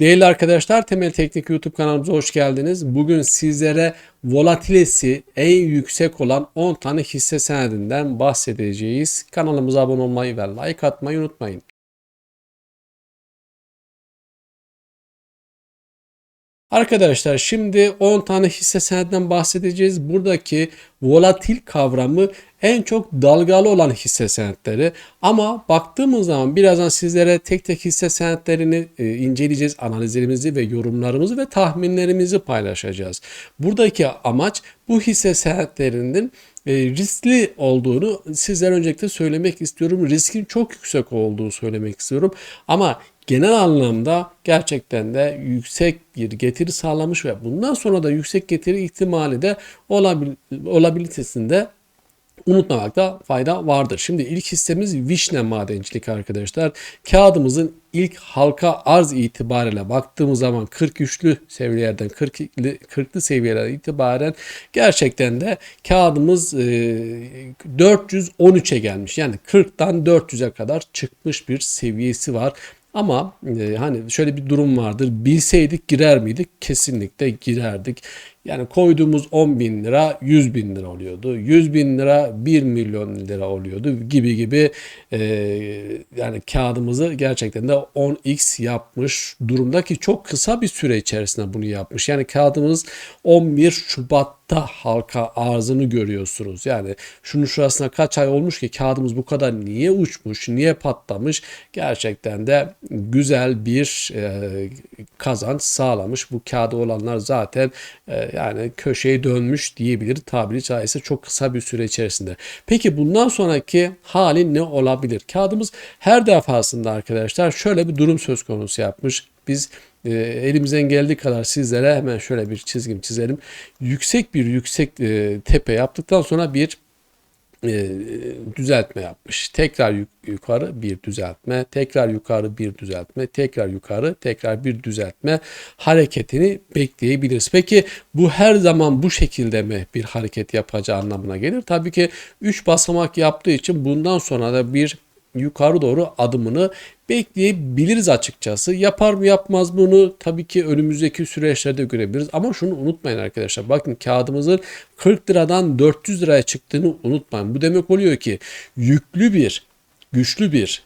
Değerli arkadaşlar Temel Teknik YouTube kanalımıza hoş geldiniz. Bugün sizlere volatilesi en yüksek olan 10 tane hisse senedinden bahsedeceğiz. Kanalımıza abone olmayı ve like atmayı unutmayın. Arkadaşlar şimdi 10 tane hisse senedinden bahsedeceğiz. Buradaki volatil kavramı en çok dalgalı olan hisse senetleri. Ama baktığımız zaman birazdan sizlere tek tek hisse senetlerini e, inceleyeceğiz. Analizlerimizi ve yorumlarımızı ve tahminlerimizi paylaşacağız. Buradaki amaç bu hisse senetlerinin e, riskli olduğunu sizlere öncelikle söylemek istiyorum. Riskin çok yüksek olduğunu söylemek istiyorum. Ama genel anlamda gerçekten de yüksek bir getiri sağlamış ve bundan sonra da yüksek getiri ihtimali de olabil olabilitesinde unutmamakta fayda vardır. Şimdi ilk hissemiz Vişne Madencilik arkadaşlar. Kağıdımızın ilk halka arz itibariyle baktığımız zaman 43'lü seviyelerden 40'lı 40'lı seviyelerden itibaren gerçekten de kağıdımız e, 413'e gelmiş. Yani 40'tan 400'e kadar çıkmış bir seviyesi var. Ama e, hani şöyle bir durum vardır. Bilseydik girer miydik? Kesinlikle girerdik. Yani koyduğumuz 10 bin lira 100 bin lira oluyordu. 100 bin lira 1 milyon lira oluyordu gibi gibi e, yani kağıdımızı gerçekten de 10x yapmış durumda ki çok kısa bir süre içerisinde bunu yapmış. Yani kağıdımız 11 Şubat'ta halka arzını görüyorsunuz. Yani şunun şurasına kaç ay olmuş ki kağıdımız bu kadar niye uçmuş, niye patlamış? Gerçekten de güzel bir e, kazanç sağlamış. Bu kağıdı olanlar zaten e, yani köşeye dönmüş diyebilir tabiri caizse çok kısa bir süre içerisinde. Peki bundan sonraki hali ne olabilir? Kağıdımız her defasında arkadaşlar şöyle bir durum söz konusu yapmış. Biz e, elimizden geldiği kadar sizlere hemen şöyle bir çizgim çizelim. Yüksek bir yüksek e, tepe yaptıktan sonra bir e, düzeltme yapmış. Tekrar yukarı bir düzeltme, tekrar yukarı bir düzeltme, tekrar yukarı, tekrar bir düzeltme hareketini bekleyebiliriz. Peki bu her zaman bu şekilde mi bir hareket yapacağı anlamına gelir? Tabii ki 3 basamak yaptığı için bundan sonra da bir yukarı doğru adımını bekleyebiliriz açıkçası. Yapar mı yapmaz bunu tabii ki önümüzdeki süreçlerde görebiliriz. Ama şunu unutmayın arkadaşlar. Bakın kağıdımızın 40 liradan 400 liraya çıktığını unutmayın. Bu demek oluyor ki yüklü bir, güçlü bir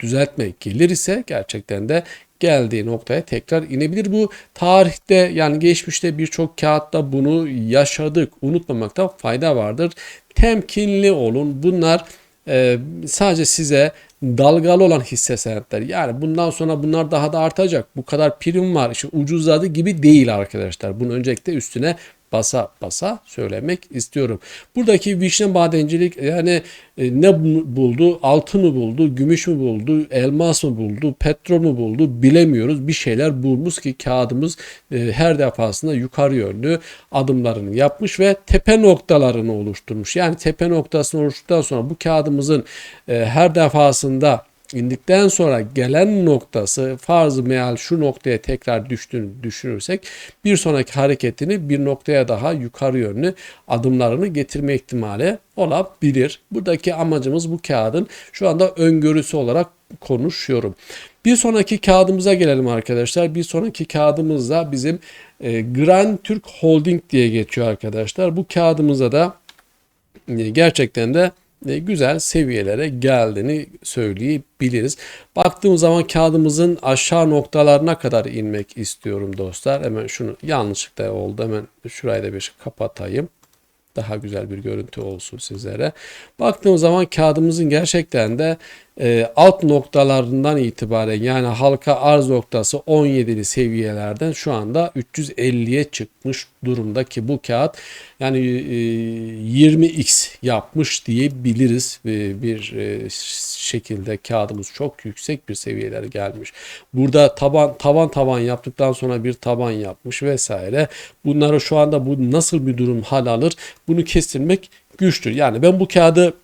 düzeltme gelir ise gerçekten de geldiği noktaya tekrar inebilir. Bu tarihte yani geçmişte birçok kağıtta bunu yaşadık. Unutmamakta fayda vardır. Temkinli olun. Bunlar e, sadece size dalgalı olan hisse senetleri. Yani bundan sonra bunlar daha da artacak. Bu kadar prim var. İşte ucuzladı gibi değil arkadaşlar. Bunu öncelikle üstüne basa basa söylemek istiyorum. Buradaki vişne madencilik yani e, ne buldu? Altın mı buldu? Gümüş mü buldu? Elmas mı buldu? Petrol mü buldu? Bilemiyoruz. Bir şeyler bulmuş ki kağıdımız e, her defasında yukarı yönlü adımlarını yapmış ve tepe noktalarını oluşturmuş. Yani tepe noktasını oluşturduktan sonra bu kağıdımızın e, her defasında indikten sonra gelen noktası farz meal şu noktaya tekrar düştüğünü düşünürsek bir sonraki hareketini bir noktaya daha yukarı yönlü adımlarını getirme ihtimali olabilir. Buradaki amacımız bu kağıdın şu anda öngörüsü olarak konuşuyorum. Bir sonraki kağıdımıza gelelim arkadaşlar. Bir sonraki kağıdımızda bizim e, Grand Türk Holding diye geçiyor arkadaşlar. Bu kağıdımıza da e, gerçekten de güzel seviyelere geldiğini söyleyebiliriz. Baktığımız zaman kağıdımızın aşağı noktalarına kadar inmek istiyorum dostlar. Hemen şunu yanlışlıkla oldu. Hemen şurayı da bir kapatayım. Daha güzel bir görüntü olsun sizlere. Baktığımız zaman kağıdımızın gerçekten de e, alt noktalarından itibaren yani halka arz noktası 17'li seviyelerden şu anda 350'ye çıkmış durumda ki bu kağıt yani e, 20x yapmış diyebiliriz e, bir e, şekilde kağıdımız çok yüksek bir seviyelere gelmiş. Burada taban tavan tavan yaptıktan sonra bir taban yapmış vesaire. Bunları şu anda bu nasıl bir durum hal alır? Bunu kestirmek güçtür. Yani ben bu kağıdı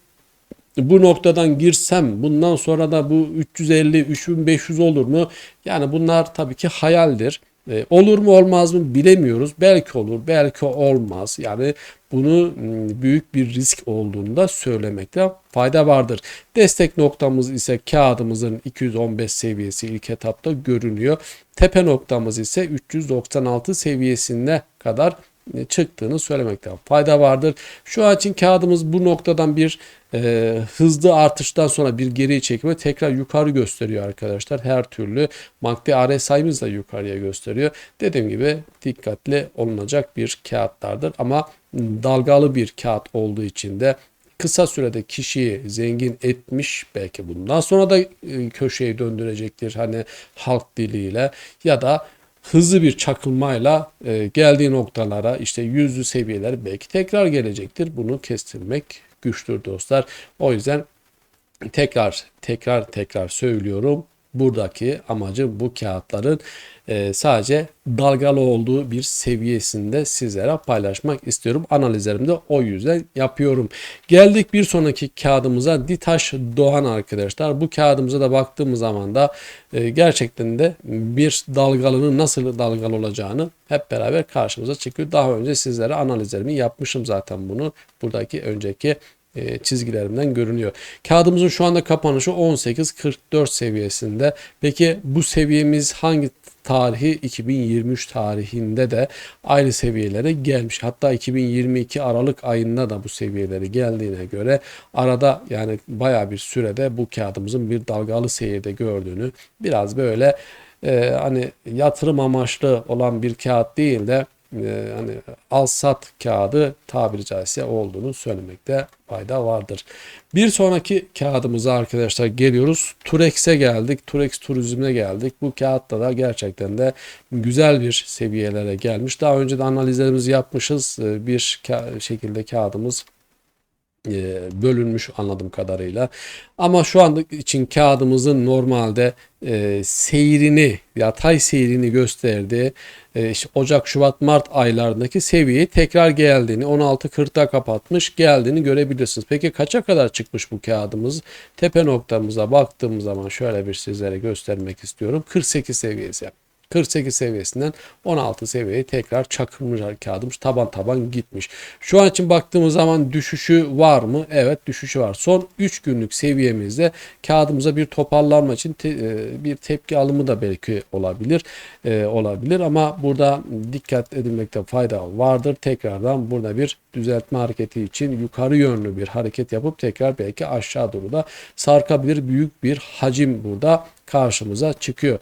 bu noktadan girsem bundan sonra da bu 350 3500 olur mu? Yani bunlar tabii ki hayaldir. E, olur mu olmaz mı bilemiyoruz. Belki olur, belki olmaz. Yani bunu m, büyük bir risk olduğunu da söylemekte fayda vardır. Destek noktamız ise kağıdımızın 215 seviyesi ilk etapta görünüyor. Tepe noktamız ise 396 seviyesine kadar e, çıktığını söylemekte fayda vardır. Şu an için kağıdımız bu noktadan bir e, hızlı artıştan sonra bir geri çekme tekrar yukarı gösteriyor arkadaşlar. Her türlü MACD RSI'miz da yukarıya gösteriyor. Dediğim gibi dikkatli olunacak bir kağıtlardır ama dalgalı bir kağıt olduğu için de kısa sürede kişiyi zengin etmiş belki bundan sonra da e, köşeyi döndürecektir hani halk diliyle ya da hızlı bir çakılmayla e, geldiği noktalara işte yüzlü seviyeler belki tekrar gelecektir. Bunu kestirmek güçtür dostlar. O yüzden tekrar tekrar tekrar söylüyorum. Buradaki amacı bu kağıtların e, sadece dalgalı olduğu bir seviyesinde sizlere paylaşmak istiyorum. Analizlerimi de o yüzden yapıyorum. Geldik bir sonraki kağıdımıza Ditaş Doğan arkadaşlar. Bu kağıdımıza da baktığımız zaman da e, gerçekten de bir dalgalının nasıl dalgalı olacağını hep beraber karşımıza çıkıyor. Daha önce sizlere analizlerimi yapmışım zaten bunu. Buradaki önceki çizgilerimden görünüyor. Kağıdımızın şu anda kapanışı 18.44 seviyesinde. Peki bu seviyemiz hangi tarihi 2023 tarihinde de aynı seviyelere gelmiş. Hatta 2022 Aralık ayında da bu seviyelere geldiğine göre arada yani baya bir sürede bu kağıdımızın bir dalgalı seyirde gördüğünü biraz böyle e, hani yatırım amaçlı olan bir kağıt değil de e, hani al sat kağıdı tabiri caizse olduğunu söylemekte fayda vardır. Bir sonraki kağıdımıza arkadaşlar geliyoruz. Turex'e geldik. Turex Turizm'e geldik. Bu kağıtta da gerçekten de güzel bir seviyelere gelmiş. Daha önce de analizlerimizi yapmışız. E, bir şekilde kağıdımız bölünmüş anladığım kadarıyla. Ama şu anda için kağıdımızın normalde e, seyrini, yatay seyrini gösterdiği e, işte Ocak, Şubat, Mart aylarındaki seviyeyi tekrar geldiğini, 16.40'da kapatmış geldiğini görebilirsiniz. Peki kaça kadar çıkmış bu kağıdımız? Tepe noktamıza baktığımız zaman şöyle bir sizlere göstermek istiyorum. 48 seviyesi. 48 seviyesinden 16 seviyeye tekrar çakılmış kağıdımız taban taban gitmiş. Şu an için baktığımız zaman düşüşü var mı? Evet düşüşü var. Son 3 günlük seviyemizde kağıdımıza bir toparlanma için te, e, bir tepki alımı da belki olabilir. E, olabilir ama burada dikkat edilmekte fayda vardır. Tekrardan burada bir düzeltme hareketi için yukarı yönlü bir hareket yapıp tekrar belki aşağı doğru da sarkabilir. Büyük bir hacim burada karşımıza çıkıyor.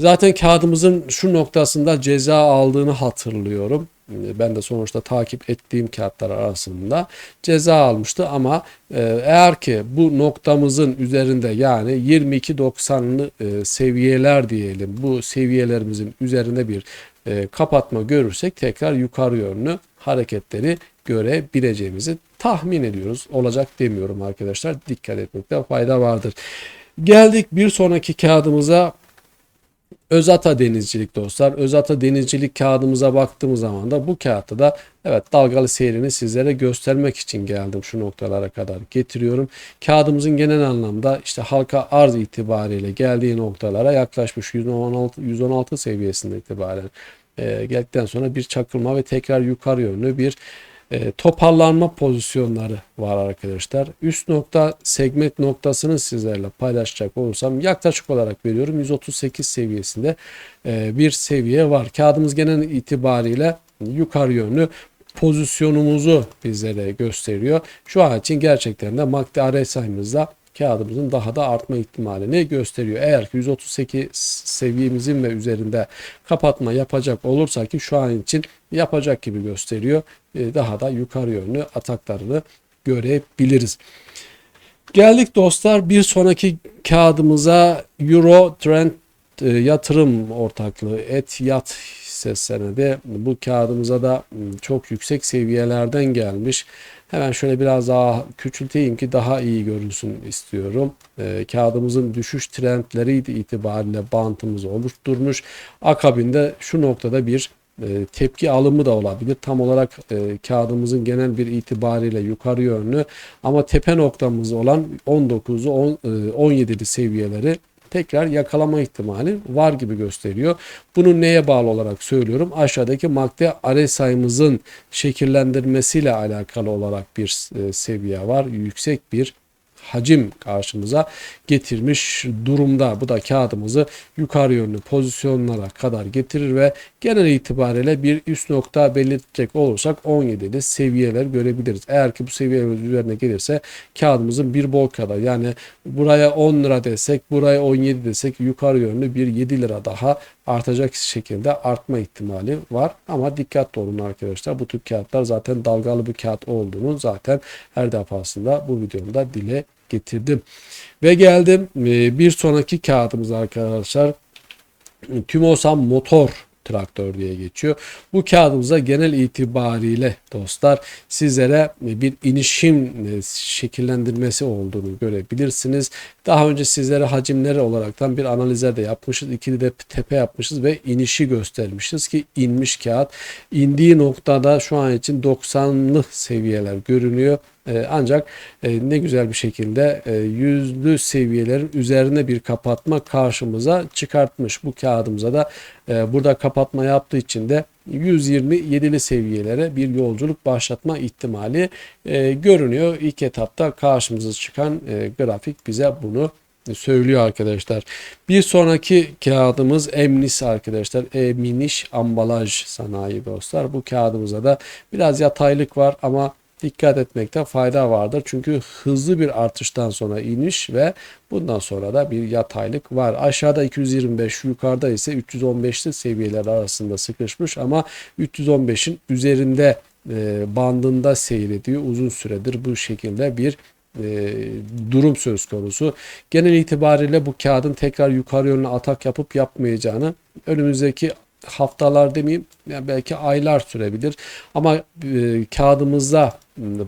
Zaten kağıdımızın şu noktasında ceza aldığını hatırlıyorum. Ben de sonuçta takip ettiğim kağıtlar arasında ceza almıştı ama e, eğer ki bu noktamızın üzerinde yani 22.90'lı e, seviyeler diyelim bu seviyelerimizin üzerinde bir e, kapatma görürsek tekrar yukarı yönlü hareketleri görebileceğimizi tahmin ediyoruz. Olacak demiyorum arkadaşlar. Dikkat etmekte fayda vardır. Geldik bir sonraki kağıdımıza Özata denizcilik dostlar. Özata denizcilik kağıdımıza baktığımız zaman da bu kağıtta da evet dalgalı seyrini sizlere göstermek için geldim şu noktalara kadar getiriyorum. Kağıdımızın genel anlamda işte halka arz itibariyle geldiği noktalara yaklaşmış 116, 116 seviyesinde itibaren e, geldikten sonra bir çakılma ve tekrar yukarı yönlü bir e, toparlanma pozisyonları var arkadaşlar. Üst nokta segment noktasını sizlerle paylaşacak olursam yaklaşık olarak veriyorum 138 seviyesinde e, bir seviye var. Kağıdımız genel itibariyle yukarı yönlü pozisyonumuzu bizlere gösteriyor. Şu an için gerçekten de MACD RSI'mızda kağıdımızın daha da artma ihtimalini gösteriyor. Eğer ki 138 seviyemizin ve üzerinde kapatma yapacak olursa ki şu an için yapacak gibi gösteriyor. E, daha da yukarı yönlü ataklarını görebiliriz. Geldik dostlar bir sonraki kağıdımıza Euro Trend e, yatırım ortaklığı et yat hisse senedi bu kağıdımıza da çok yüksek seviyelerden gelmiş. Hemen şöyle biraz daha küçülteyim ki daha iyi görünsün istiyorum. E, kağıdımızın düşüş trendleri itibariyle bantımızı oluşturmuş. Akabinde şu noktada bir e, tepki alımı da olabilir. Tam olarak e, kağıdımızın genel bir itibariyle yukarı yönlü ama tepe noktamız olan 19'u 17'li seviyeleri tekrar yakalama ihtimali var gibi gösteriyor. Bunu neye bağlı olarak söylüyorum? Aşağıdaki MACD RSI'mızın şekillendirmesiyle alakalı olarak bir e, seviye var. Yüksek bir hacim karşımıza getirmiş durumda. Bu da kağıdımızı yukarı yönlü pozisyonlara kadar getirir ve genel itibariyle bir üst nokta belirtecek olursak 17'li seviyeler görebiliriz. Eğer ki bu seviyeler üzerine gelirse kağıdımızın bir bol kadar yani buraya 10 lira desek buraya 17 desek yukarı yönlü bir 7 lira daha artacak şekilde artma ihtimali var. Ama dikkatli olun arkadaşlar. Bu tür kağıtlar zaten dalgalı bir kağıt olduğunu zaten her defasında bu videomda dile getirdim. Ve geldim e, bir sonraki kağıdımız arkadaşlar. Tümosan motor traktör diye geçiyor. Bu kağıdımıza genel itibariyle dostlar sizlere bir inişim e, şekillendirmesi olduğunu görebilirsiniz. Daha önce sizlere hacimleri olaraktan bir analizler de yapmışız. İkili de tepe yapmışız ve inişi göstermişiz ki inmiş kağıt. indiği noktada şu an için 90'lı seviyeler görünüyor. Ee, ancak e, ne güzel bir şekilde e, yüzlü seviyelerin üzerine bir kapatma karşımıza çıkartmış. Bu kağıdımıza da e, burada kapatma yaptığı için de 127'li seviyelere bir yolculuk başlatma ihtimali görünüyor. İlk etapta karşımıza çıkan grafik bize bunu söylüyor arkadaşlar. Bir sonraki kağıdımız Emnis arkadaşlar. Eminiş ambalaj sanayi dostlar. Bu kağıdımıza da biraz yataylık var ama dikkat etmekte fayda vardır. Çünkü hızlı bir artıştan sonra iniş ve bundan sonra da bir yataylık var. Aşağıda 225 yukarıda ise 315'li seviyeler arasında sıkışmış ama 315'in üzerinde e, bandında seyrediyor. Uzun süredir bu şekilde bir e, durum söz konusu. Genel itibariyle bu kağıdın tekrar yukarı yönlü atak yapıp yapmayacağını önümüzdeki haftalar demeyeyim yani belki aylar sürebilir ama e, kağıdımızda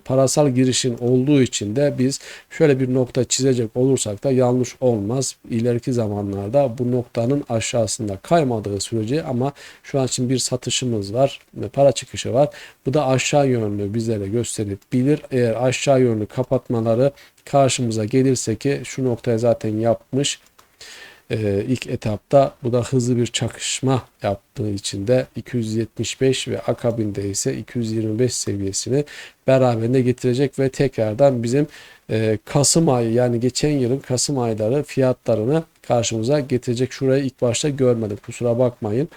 parasal girişin olduğu için de biz şöyle bir nokta çizecek olursak da yanlış olmaz. İleriki zamanlarda bu noktanın aşağısında kaymadığı sürece ama şu an için bir satışımız var. Para çıkışı var. Bu da aşağı yönlü bizlere gösterebilir. Eğer aşağı yönlü kapatmaları karşımıza gelirse ki şu noktaya zaten yapmış e, ilk etapta bu da hızlı bir çakışma yaptığı için de 275 ve akabinde ise 225 seviyesini beraberinde getirecek ve tekrardan bizim e, Kasım ayı yani geçen yılın Kasım ayları fiyatlarını karşımıza getirecek. Şurayı ilk başta görmedim kusura bakmayın.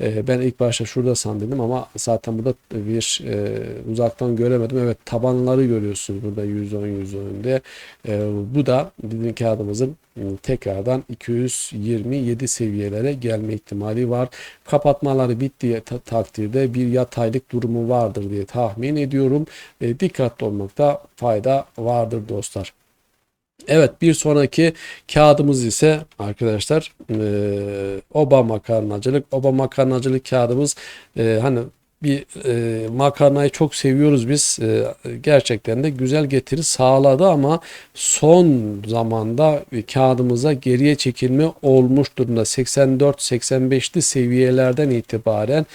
E, ben ilk başta şurada sandım ama zaten burada bir e, uzaktan göremedim. Evet tabanları görüyorsunuz burada 110 110'de. E, bu da bizim kağıdımızın tekrardan 227 seviyelere gelme ihtimali var. Kapatmaları bittiği takdirde bir yataylık durumu vardır diye tahmin ediyorum. E, dikkatli olmakta fayda vardır dostlar. Evet bir sonraki kağıdımız ise arkadaşlar e, oba makarnacılık. Oba makarnacılık kağıdımız e, hani bir e, makarnayı çok seviyoruz biz. E, gerçekten de güzel getiri sağladı ama son zamanda kağıdımıza geriye çekilme olmuş durumda. 84-85'li seviyelerden itibaren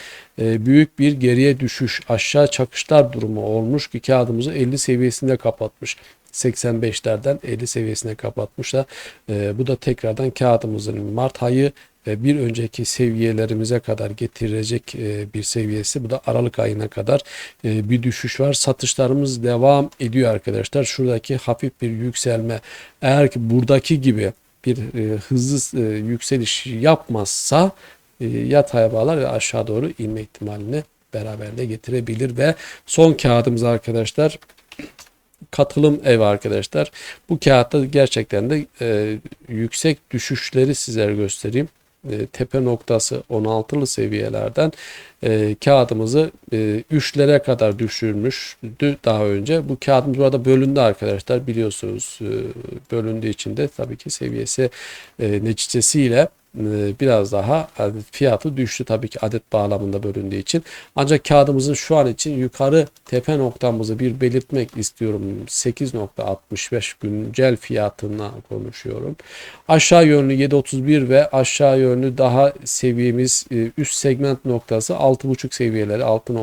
e, büyük bir geriye düşüş, aşağı çakışlar durumu olmuş ki kağıdımızı 50 seviyesinde kapatmış. 85'lerden 50 seviyesine kapatmışlar. E, bu da tekrardan kağıdımızın Mart ayı bir önceki seviyelerimize kadar getirecek e, bir seviyesi. Bu da Aralık ayına kadar e, bir düşüş var. Satışlarımız devam ediyor arkadaşlar. Şuradaki hafif bir yükselme eğer ki buradaki gibi bir e, hızlı yükseliş yapmazsa yataya bağlar ve aşağı doğru inme ihtimalini beraberinde getirebilir ve son kağıdımız arkadaşlar katılım ev arkadaşlar. Bu kağıtta gerçekten de e, yüksek düşüşleri sizlere göstereyim. E, tepe noktası 16'lı seviyelerden e, kağıdımızı e, 3'lere kadar düşürmüştü daha önce. Bu kağıdımız burada bölündü arkadaşlar biliyorsunuz e, bölündüğü için de tabii ki seviyesi e, neticesiyle e, biraz daha fiyatı düştü tabii ki adet bağlamında bölündüğü için. Ancak kağıdımızın şu an için yukarı tepe noktamızı bir belirtmek istiyorum. 8.65 güncel fiyatına konuşuyorum. Aşağı yönlü 7.31 ve aşağı yönlü daha seviyemiz e, üst segment noktası 6.5 seviyeleri 6.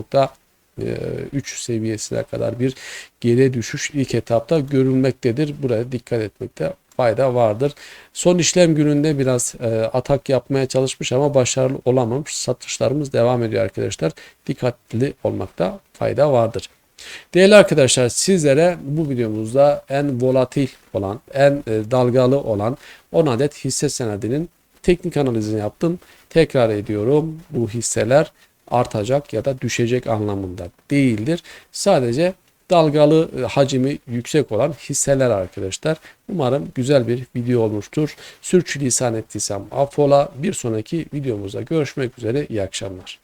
3 seviyesine kadar bir geri düşüş ilk etapta görülmektedir. Buraya dikkat etmekte fayda vardır. Son işlem gününde biraz e, atak yapmaya çalışmış ama başarılı olamamış. Satışlarımız devam ediyor arkadaşlar. Dikkatli olmakta fayda vardır. Değerli arkadaşlar sizlere bu videomuzda en volatil olan, en e, dalgalı olan 10 adet hisse senedinin teknik analizini yaptım. Tekrar ediyorum bu hisseler artacak ya da düşecek anlamında değildir. Sadece dalgalı e, hacmi yüksek olan hisseler arkadaşlar. Umarım güzel bir video olmuştur. Sürçülisan ettiysem affola. Bir sonraki videomuzda görüşmek üzere. İyi akşamlar.